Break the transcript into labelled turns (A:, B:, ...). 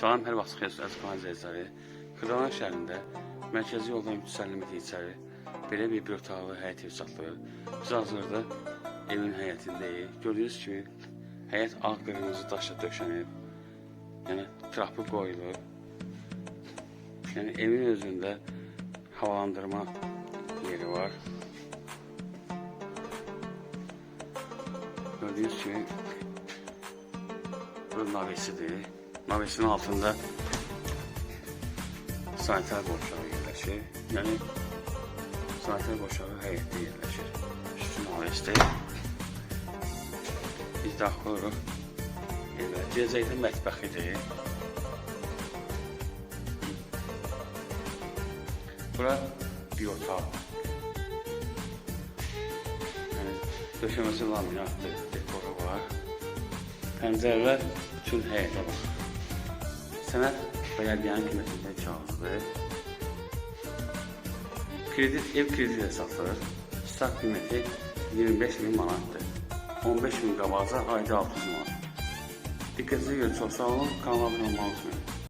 A: Salam, hər vaxt xeyir əziz izləyiciləri. Xırdalan şəhərində mərkəzi yoldan 350 metr içəri belə bir bir otaqlı həyət ev satılır. Biz hazırda evin həyətindəyik. Gördüyünüz kimi həyət ağ qırmızı daşla döşənib. Yəni trapı qoyulur. Yəni evin özündə havalandırma yeri var. Gördüyünüz kimi bu navesidir. Navesinin altında sanitar boşluğu yerləşir. Yəni sanitar boşluğu həyətdə yerləşir. Üstü navesdir. Biz daxil oluruq. Evə. Gələcəkdə mətbəxidir. Bura bir otaq. Yəni döşəməsi laminatdır, dekoru var. Pəncərələr bütün həyətə bax. Sənət bələdiyənin qiymətində kağızdır. Kredit, ev krediti ilə satılır. Start qiyməti 25 min manatdır. 15 min qabaca ayda 600 manat. Diqqətinizə görə çox sağ olun. Kanala abunə unutmayın.